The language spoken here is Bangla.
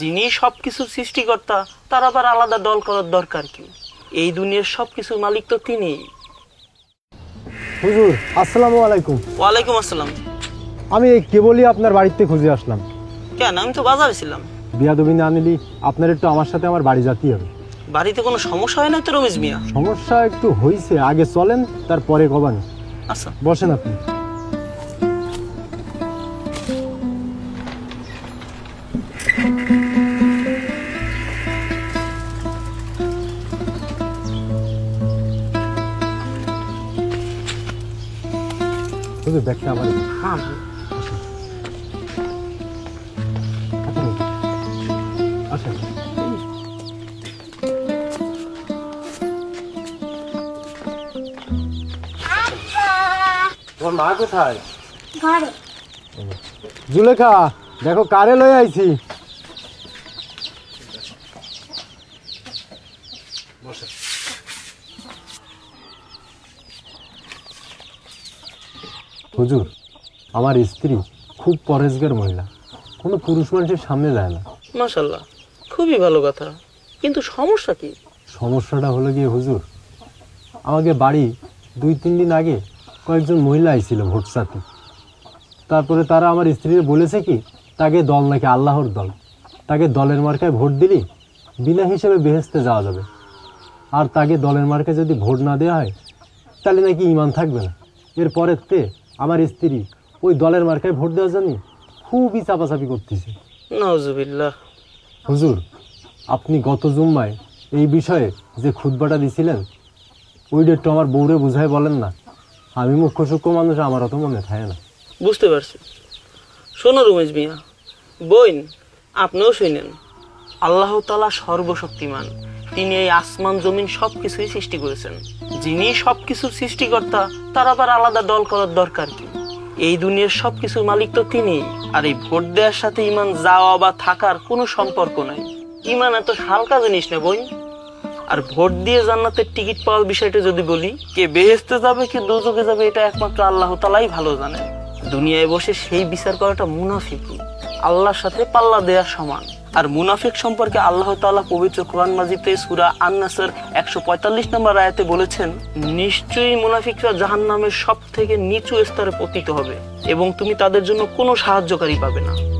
যিনি সবকিছু সৃষ্টিকর্তা তার আবার আলাদা দল করার দরকার কি? এই দুনিয়ার সব সবকিছুর মালিক তো তিনি। হুজুর আসসালামু আলাইকুম। ওয়ালাইকুম আসসালাম। আমি এই কেবলই আপনার বাড়িতে খুঁজে আসলাম। কেন? আমি তো বাজারে ছিলাম। বিয়াদবি না নিলি আপনার একটু আমার সাথে আমার বাড়ি যেতেই হবে। বাড়িতে কোনো সমস্যা হয় না তো রমেশ মিয়া? সমস্যা একটু হয়েছে আগে চলেন তারপরে কবানি। আচ্ছা। বসেন আপনি। হুজুর ব্যাগটা আমার। হ্যাঁ। তোমার মা কোথায়? ঘরে। জুলেখা দেখো কারে লয়ে আইছি। হুজুর আমার স্ত্রী খুব পরেজগার মহিলা। কোনো পুরুষ মানুষের সামনে যায় না। মাশাল্লাহ খুবই ভালো কথা। কিন্তু সমস্যা কি? সমস্যাটা হলো গিয়ে হুজুর আমাকে বাড়ি দুই তিন দিন আগে কয়েকজন মহিলা আইছিল ভোট সাথে। তারপরে তারা আমার স্ত্রীর বলেছে কি তাকে দল নাকি আল্লাহর দল। তাকে দলের মার্কায় ভোট দিলি বিনা হিসেবে বেহেস্তে যাওয়া যাবে। আর তাকে দলের মার্কায় যদি ভোট না দেওয়া হয় তাহলে নাকি ইমান থাকবে না। এরপরের তে আমার স্ত্রী ওই দলের মার্কায় ভোট দেওয়ার জন্য খুবই চাপাচাপি করতেছে। নজুবিল্লাহ হুজুর আপনি গত জুম্মায় এই বিষয়ে যে খুতবাটা দিছিলেন ওইটা একটু আমার বউরে বুঝাই বলেন না। আমি মুখ্য সূক্ষ্ম মানুষ আমার অত মনে থাকে না। বুঝতে পারছি। শোনো রমেশ মিয়া বইন আপনিও শুনেন আল্লাহ তালা সর্বশক্তিমান। তিনি এই আসমান, জমিন সবকিছুই সৃষ্টি করেছেন। যিনি সবকিছুর সৃষ্টিকর্তা, তার আবার আলাদা দল করার দরকার কি? এই দুনিয়ার সবকিছুর মালিক তো তিনি, আর এই ভোট দেওয়ার সাথে ইমান যাওয়া বা থাকার কোনো সম্পর্ক নাই। ইমান এত হালকা জিনিস না বই আর ভোট দিয়ে জান্নাতের টিকিট পাওয়ার বিষয়টা যদি বলি, কে বেহেস্তে যাবে, কে দোজকে যাবে, এটা একমাত্র আল্লাহ তালাই ভালো জানেন। দুনিয়ায় বসে সেই বিচার করাটা মুনাফিকি আল্লাহর সাথে পাল্লা দেওয়ার সমান। আর মুনাফিক সম্পর্কে আল্লাহ তাআলা পবিত্র কোরআন মাজিদে সূরা আন-নাসর 145 নম্বর রায়তে বলেছেন, নিশ্চয়ই মুনাফিকরা জাহান্নামের সব থেকে নিচু স্তরে পতিত হবে এবং তুমি তাদের জন্য কোনো সাহায্যকারী পাবে না।